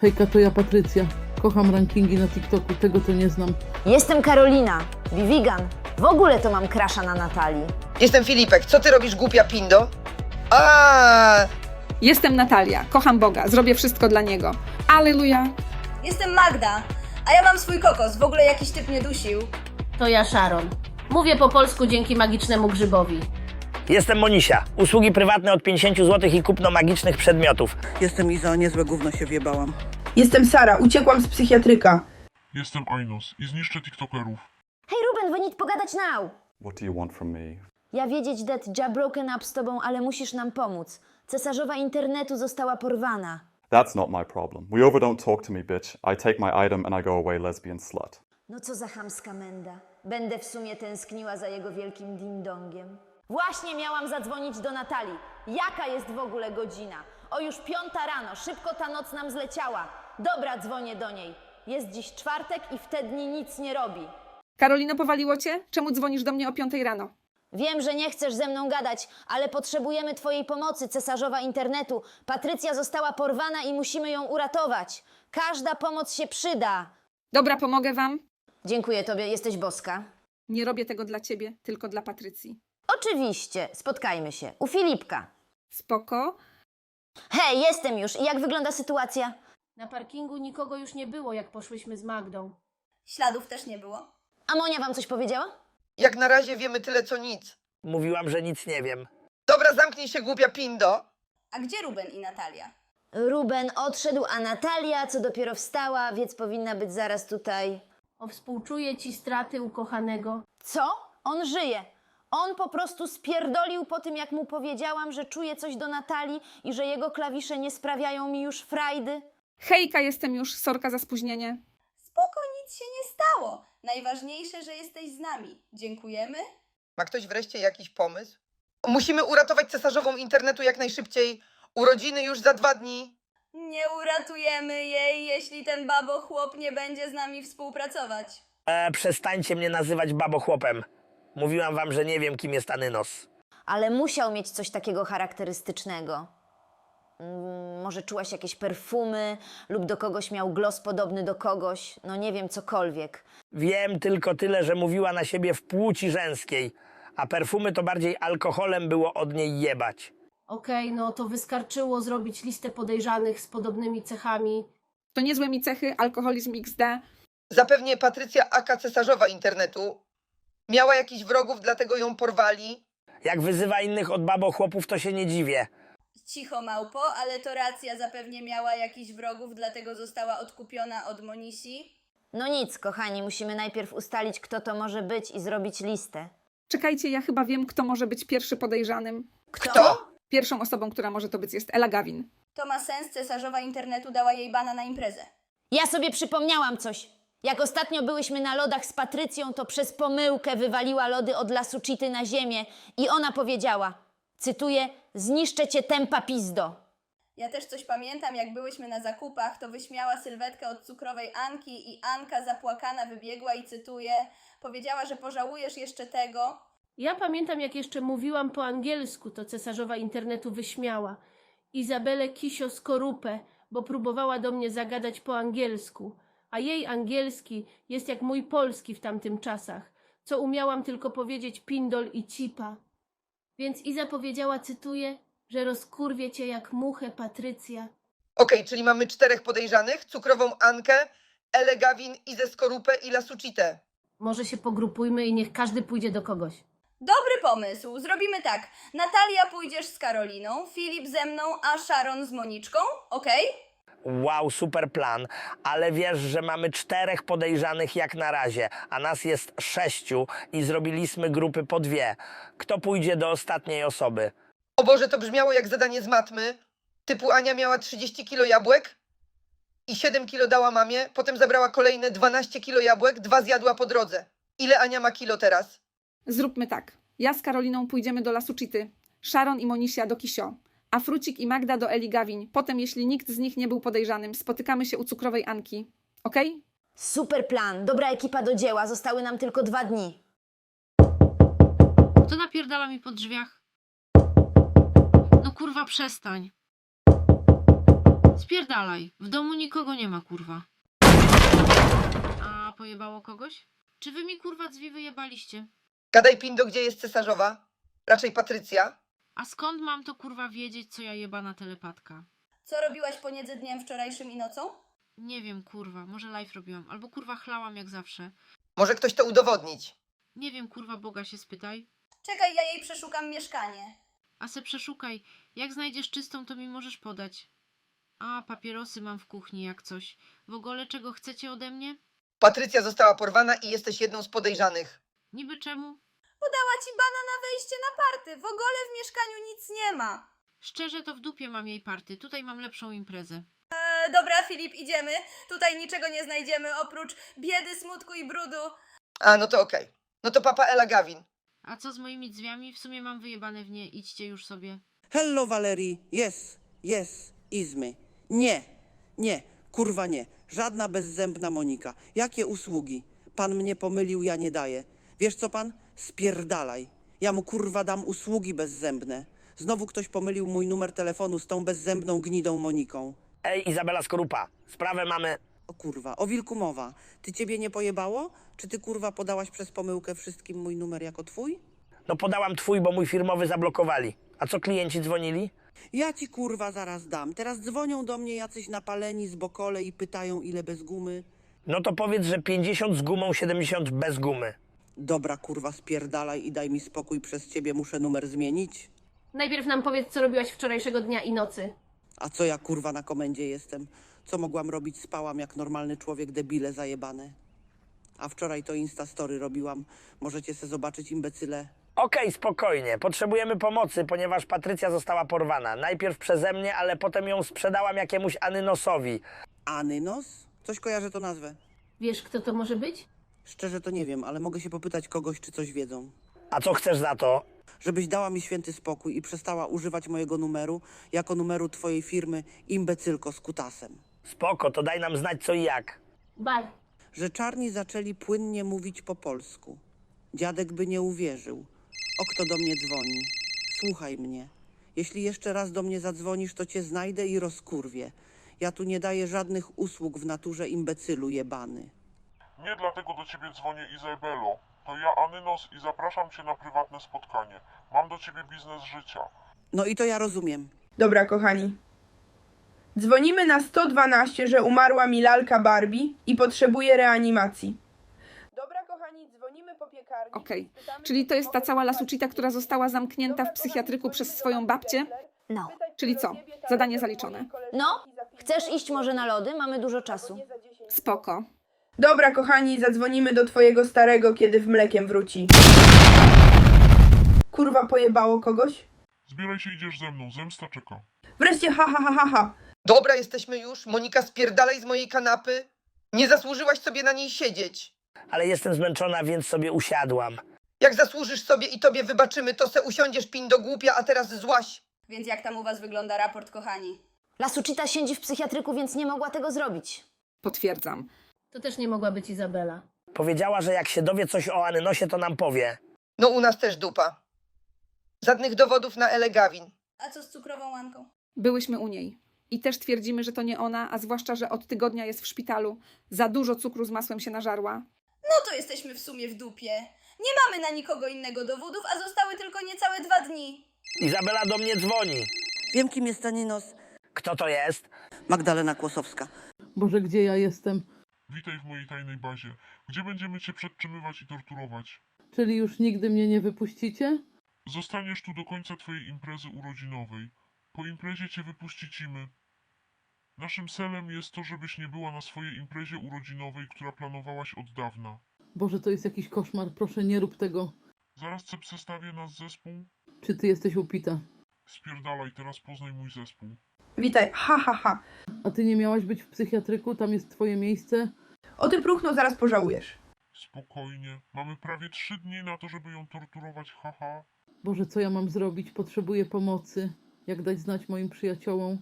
Hejka, to ja Patrycja. Kocham rankingi na TikToku, tego to nie znam. Jestem Karolina, Vivigan. W ogóle to mam krasza na Natalii. Jestem Filipek, co ty robisz głupia pindo? A, Jestem Natalia, kocham Boga, zrobię wszystko dla Niego. Aleluja! Jestem Magda, a ja mam swój kokos, w ogóle jakiś typ mnie dusił. To ja Sharon. Mówię po polsku dzięki magicznemu grzybowi. Jestem Monisia. Usługi prywatne od 50 zł i kupno magicznych przedmiotów. Jestem Iza, niezłe gówno się wjebałam. Jestem Sara, uciekłam z psychiatryka. Jestem Ainos i zniszczę TikTokerów. Hej Ruben, we need pogadać now! What do you want from me? Ja wiedzieć, that ja broken up z tobą, ale musisz nam pomóc. Cesarzowa internetu została porwana. That's not my problem. We over don't talk to me, bitch. I take my item and I go away, lesbian slut. No co za chamska menda. Będę w sumie tęskniła za jego wielkim ding-dongiem. Właśnie miałam zadzwonić do Natalii. Jaka jest w ogóle godzina? O już piąta rano, szybko ta noc nam zleciała. Dobra, dzwonię do niej. Jest dziś czwartek i w te dni nic nie robi. Karolino, powaliło cię? Czemu dzwonisz do mnie o 5 rano? Wiem, że nie chcesz ze mną gadać, ale potrzebujemy Twojej pomocy, cesarzowa internetu. Patrycja została porwana i musimy ją uratować. Każda pomoc się przyda. Dobra, pomogę wam. Dziękuję Tobie, jesteś boska. Nie robię tego dla ciebie, tylko dla Patrycji. Oczywiście, spotkajmy się. U Filipka. Spoko. Hej, jestem już. I jak wygląda sytuacja? Na parkingu nikogo już nie było, jak poszłyśmy z Magdą. Śladów też nie było. A Monia Wam coś powiedziała? jak na razie wiemy tyle co nic. Mówiłam, że nic nie wiem. Dobra, zamknij się głupia pindo. A gdzie Ruben i Natalia? Ruben odszedł, a Natalia, co dopiero wstała, więc powinna być zaraz tutaj. O współczuję ci straty ukochanego. Co? On żyje. On po prostu spierdolił po tym, jak mu powiedziałam, że czuje coś do Natalii i że jego klawisze nie sprawiają mi już frajdy. Hejka, jestem już, sorka za spóźnienie. Spoko, nic się nie stało. Najważniejsze, że jesteś z nami. Dziękujemy. Ma ktoś wreszcie jakiś pomysł? Musimy uratować cesarzową internetu jak najszybciej. Urodziny już za dwa dni. Nie uratujemy jej, jeśli ten babo chłop nie będzie z nami współpracować. E, przestańcie mnie nazywać babochłopem. Mówiłam wam, że nie wiem, kim jest Anynos. Ale musiał mieć coś takiego charakterystycznego. Mm, Może czułaś jakieś perfumy, lub do kogoś miał glos podobny do kogoś, no nie wiem, cokolwiek. Wiem tylko tyle, że mówiła na siebie w płci żeńskiej, a perfumy to bardziej alkoholem było od niej jebać. Okej, no to wystarczyło zrobić listę podejrzanych z podobnymi cechami. To niezłe mi cechy, alkoholizm XD. Zapewnie Patrycja Aka cesarzowa internetu miała jakichś wrogów, dlatego ją porwali. Jak wyzywa innych od babochłopów, to się nie dziwię. Cicho małpo, ale to racja zapewnie miała jakichś wrogów, dlatego została odkupiona od Monisi. No nic, kochani, musimy najpierw ustalić, kto to może być i zrobić listę. Czekajcie, ja chyba wiem, kto może być pierwszy podejrzanym. Kto? Pierwszą osobą, która może to być, jest Ela Gawin. To ma sens, cesarzowa internetu dała jej bana na imprezę. Ja sobie przypomniałam coś. Jak ostatnio byłyśmy na lodach z Patrycją, to przez pomyłkę wywaliła lody od lasu Cheaty na ziemię i ona powiedziała, cytuję, zniszczę cię tempa pizdo. Ja też coś pamiętam, jak byłyśmy na zakupach, to wyśmiała sylwetkę od cukrowej Anki i Anka zapłakana wybiegła i cytuję, powiedziała, że pożałujesz jeszcze tego. Ja pamiętam, jak jeszcze mówiłam po angielsku, to cesarzowa internetu wyśmiała. Izabelę Kisio Skorupę, bo próbowała do mnie zagadać po angielsku. A jej angielski jest jak mój polski w tamtym czasach, co umiałam tylko powiedzieć pindol i cipa. Więc Iza powiedziała, cytuję, że rozkurwie cię jak muchę Patrycja. Okej, czyli mamy czterech podejrzanych. Cukrową Ankę, Ele Gawin, Izę Skorupę i Lasucitę. Może się pogrupujmy i niech każdy pójdzie do kogoś. Dobry pomysł, zrobimy tak. Natalia pójdziesz z Karoliną, Filip ze mną, a Sharon z Moniczką, okej? Wow, super plan, ale wiesz, że mamy czterech podejrzanych jak na razie, a nas jest sześciu i zrobiliśmy grupy po dwie. Kto pójdzie do ostatniej osoby? O Boże, to brzmiało jak zadanie z matmy. Typu Ania miała 30 kilo jabłek i 7 kilo dała mamie, potem zabrała kolejne 12 kilo jabłek, dwa zjadła po drodze. Ile Ania ma kilo teraz? Zróbmy tak. Ja z Karoliną pójdziemy do lasu Cheaty, Sharon i Monisia do Kisio, a Frucik i Magda do Eli Gawin. Potem, jeśli nikt z nich nie był podejrzanym, spotykamy się u cukrowej Anki. Okej? Super plan, dobra ekipa do dzieła, zostały nam tylko dwa dni. Kto napierdala mi po drzwiach? No kurwa, przestań. Spierdalaj. W domu nikogo nie ma, kurwa. A pojebało kogoś? Czy wy mi kurwa drzwi wyjebaliście? Gadaj Pindo, gdzie jest cesarzowa? Raczej Patrycja. A skąd mam to kurwa wiedzieć, co ja jebana telepatka? Co robiłaś pomiędzy dniem wczorajszym i nocą? Nie wiem, kurwa, może live robiłam, albo kurwa chlałam jak zawsze. Może ktoś to udowodnić. Nie wiem, kurwa, Boga się spytaj. Czekaj, ja jej przeszukam mieszkanie. A se przeszukaj. Jak znajdziesz czystą, to mi możesz podać. A, papierosy mam w kuchni, jak coś. W ogóle czego chcecie ode mnie? Patrycja została porwana i jesteś jedną z podejrzanych. Niby czemu? Podała ci bana na wejście na party. W ogóle w mieszkaniu nic nie ma. Szczerze to w dupie mam jej party. Tutaj mam lepszą imprezę. E, dobra, Filip, idziemy. Tutaj niczego nie znajdziemy oprócz biedy, smutku i brudu. A, no to okej. No to papa Ela Gawin. A co z moimi drzwiami? W sumie mam wyjebane w nie. Idźcie już sobie. Hello Valerie, yes, yes, izmy. Nie, nie, kurwa nie. Żadna bezzębna Monika. Jakie usługi? Pan mnie pomylił, ja nie daję. Wiesz co pan? Spierdalaj. Ja mu kurwa dam usługi bezzębne. Znowu ktoś pomylił mój numer telefonu z tą bezzębną gnidą Moniką. Ej, Izabela Skorupa, sprawę mamy. O kurwa, o wilku mowa. Ty ciebie nie pojebało? Czy ty kurwa podałaś przez pomyłkę wszystkim mój numer jako twój? No podałam twój, bo mój firmowy zablokowali. A co klienci dzwonili? Ja ci kurwa zaraz dam. Teraz dzwonią do mnie jacyś napaleni z bokole i pytają ile bez gumy. No to powiedz, że 50 z gumą, 70 bez gumy. Dobra kurwa spierdalaj i daj mi spokój, przez ciebie muszę numer zmienić. Najpierw nam powiedz, co robiłaś wczorajszego dnia i nocy. A co ja kurwa na komendzie jestem? Co mogłam robić? Spałam jak normalny człowiek, debile zajebane. A wczoraj to Instastory robiłam. Możecie se zobaczyć imbecyle. Okej, spokojnie. Potrzebujemy pomocy, ponieważ Patrycja została porwana. Najpierw przeze mnie, ale potem ją sprzedałam jakiemuś Anynosowi. Anynos? Coś kojarzę to nazwę. Wiesz, kto to może być? Szczerze to nie wiem, ale mogę się popytać kogoś, czy coś wiedzą. A co chcesz za to? Żebyś dała mi święty spokój i przestała używać mojego numeru jako numeru twojej firmy imbecylko z kutasem. Spoko, to daj nam znać co i jak. Bar. Że czarni zaczęli płynnie mówić po polsku. Dziadek by nie uwierzył. O kto do mnie dzwoni? Słuchaj mnie. Jeśli jeszcze raz do mnie zadzwonisz, to cię znajdę i rozkurwię. Ja tu nie daję żadnych usług w naturze imbecylu jebany. Nie dlatego do ciebie dzwonię Izabelo. To ja Anynos i zapraszam cię na prywatne spotkanie. Mam do ciebie biznes życia. No i to ja rozumiem. Dobra, kochani. Dzwonimy na 112, że umarła mi lalka Barbie i potrzebuje reanimacji. Dobra, kochani, dzwonimy po piekarni. Okej, czyli to jest ta cała Lasucita, która została zamknięta w psychiatryku przez swoją babcię? No. Czyli co? Zadanie zaliczone. No? Chcesz iść może na lody? Mamy dużo czasu. Spoko. Dobra, kochani, zadzwonimy do twojego starego, kiedy w mlekiem wróci. Kurwa, pojebało kogoś? Zbieraj się, idziesz ze mną. Zemsta czeka. Wreszcie ha, ha, ha, ha, ha. Dobra, jesteśmy już. Monika, spierdalaj z mojej kanapy. Nie zasłużyłaś sobie na niej siedzieć. Ale jestem zmęczona, więc sobie usiadłam. Jak zasłużysz sobie i tobie wybaczymy, to se usiądziesz Pindo głupia, a teraz złaś. Więc jak tam u was wygląda raport, kochani? Lasucita siedzi w psychiatryku, więc nie mogła tego zrobić. Potwierdzam. To też nie mogła być Izabela. Powiedziała, że jak się dowie coś o Anynosie, to nam powie. No u nas też dupa. Żadnych dowodów na Ele Gawin. A co z cukrową łanką? Byłyśmy u niej. I też twierdzimy, że to nie ona, a zwłaszcza, że od tygodnia jest w szpitalu. Za dużo cukru z masłem się nażarła. No to jesteśmy w sumie w dupie. Nie mamy na nikogo innego dowodów, a zostały tylko niecałe dwa dni. Izabela do mnie dzwoni. Wiem, kim jest Aninos. Kto to jest? Magdalena Kłosowska. Boże, gdzie ja jestem? Witaj w mojej tajnej bazie, gdzie będziemy cię przetrzymywać i torturować. Czyli już nigdy mnie nie wypuścicie? Zostaniesz tu do końca twojej imprezy urodzinowej. Po imprezie cię wypuścicimy. Naszym celem jest to, żebyś nie była na swojej imprezie urodzinowej, która planowałaś od dawna. Boże, to jest jakiś koszmar. Proszę, nie rób tego. Zaraz cię przedstawię nasz zespół. Czy ty jesteś upita? Spierdalaj, teraz poznaj mój zespół. Witaj, ha, ha, ha. A ty nie miałaś być w psychiatryku? Tam jest twoje miejsce? O tym próchno zaraz pożałujesz. Spokojnie. Mamy prawie trzy dni na to, żeby ją torturować, haha. Boże, co ja mam zrobić? Potrzebuję pomocy. Jak dać znać moim przyjaciołom?